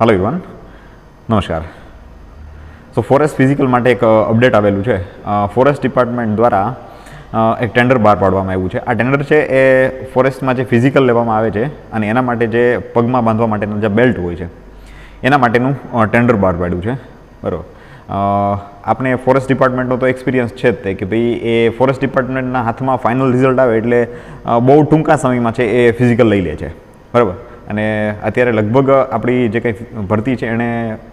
Hello યુવાન નમસ્કાર સો forest physical માટે એક અપડેટ આવેલું છે. ફોરેસ્ટ ડિપાર્ટમેન્ટ દ્વારા એક ટેન્ડર બહાર પાડવામાં આવ્યું છે. આ ટેન્ડર છે એ ફોરેસ્ટમાં જે ફિઝિકલ લેવામાં આવે છે અને એના માટે જે પગમાં બાંધવા માટેનું જે બેલ્ટ હોય છે, એના માટેનું ટેન્ડર બહાર પાડ્યું છે. બરાબર. આપણે ફોરેસ્ટ ડિપાર્ટમેન્ટનો તો એક્સપિરિયન્સ છે જ તે કે ભાઈ એ ફોરેસ્ટ ડિપાર્ટમેન્ટના હાથમાં ફાઇનલ રિઝલ્ટ આવે એટલે બહુ ટૂંકા સમયમાં છે એ ફિઝિકલ લઈ લે છે. બરાબર. અને અત્યારે લગભગ આપણી જે કંઈ ભરતી છે એણે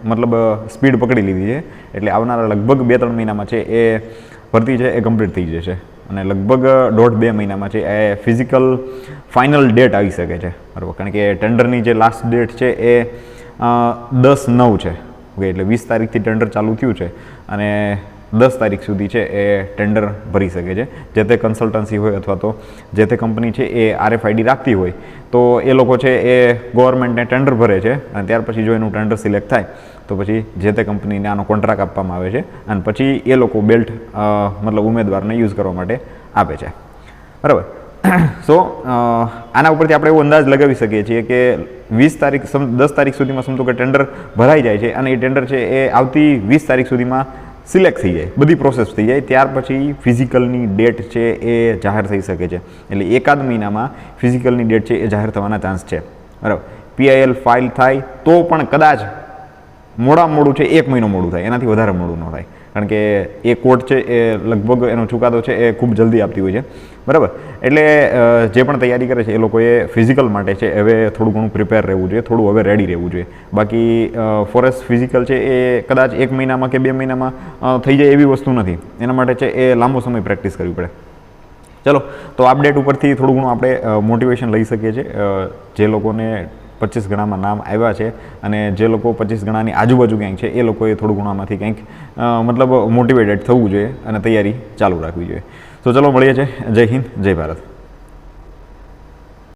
મતલબ સ્પીડ પકડી લીધી છે. એટલે આવનારા લગભગ બે ત્રણ મહિનામાં છે એ ભરતી છે એ કમ્પ્લીટ થઈ જશે. અને લગભગ દોઢ બે મહિનામાં છે એ ફિઝિકલ ફાઇનલ ડેટ આવી શકે છે. બરાબર? કારણ કે ટેન્ડરની જે લાસ્ટ ડેટ છે એ દસ નવ છે. ઓકે, એટલે વીસ તારીખથી ટેન્ડર ચાલુ થયું છે. અને દસ તારીખ સુધી છે એ ટેન્ડર ભરી શકે છે. જે તે કન્સલ્ટન્સી હોય અથવા તો જે તે કંપની છે એ આરએફઆઈડી રાખતી હોય, તો એ લોકો છે એ ગવર્મેન્ટને ટેન્ડર ભરે છે અને ત્યાર પછી જો એનું ટેન્ડર સિલેક્ટ થાય, તો પછી જે તે કંપનીને આનો કોન્ટ્રાક્ટ આપવામાં આવે છે અને પછી એ લોકો બેલ્ટ મતલબ ઉમેદવારને યુઝ કરવા માટે આપે છે. બરાબર? સો આના ઉપરથી આપણે એવો અંદાજ લગાવી શકીએ છીએ કે વીસ તારીખ દસ તારીખ સુધીમાં સમજો કે ટેન્ડર ભરાઈ જાય છે અને એ ટેન્ડર છે એ આવતી વીસ તારીખ સુધીમાં સિલેક્ટ થઈ જાય, બધી પ્રોસેસ થઈ જાય. ત્યાર પછી ફિઝિકલની ડેટ છે એ જાહેર થઈ શકે છે. એટલે એકાદ મહિનામાં ફિઝિકલની ડેટ છે એ જાહેર થવાના ચાન્સ છે. બરાબર? પીઆઈએલ ફાઇલ થાય તો પણ કદાચ મોડા મોડું છે, એક મહિનો મોડું થાય. એનાથી વધારે મોડું ન થાય. કારણ કે એ કોર્ટ છે એ લગભગ એનો ચુકાદો છે એ ખૂબ જલ્દી આપતી હોય છે. બરાબર? એટલે જે પણ તૈયારી કરે છે એ લોકોએ ફિઝિકલ માટે છે, હવે થોડું ઘણું પ્રિપેર રહેવું જોઈએ, થોડું હવે રેડી રહેવું જોઈએ. બાકી ફોરેસ્ટ ફિઝિકલ છે એ કદાચ એક મહિનામાં કે બે મહિનામાં થઈ જાય એવી વસ્તુ નથી. એના માટે છે એ લાંબો સમય પ્રેક્ટિસ કરવી પડે. ચલો, તો અપડેટ ઉપરથી થોડું ઘણું આપણે મોટિવેશન લઈ શકીએ છીએ. જે લોકોને પચીસ ગણામાં નામ આવ્યા છે અને જે લોકો પચીસ ગણાની આજુબાજુ ક્યાંક છે, એ લોકોએ થોડું ઘણું આમાંથી કંઈક મતલબ મોટિવેટેડ થવું જોઈએ અને તૈયારી ચાલુ રાખવી જોઈએ. તો ચલો મળીએ છીએ જય હિન્દ, જય ભારત.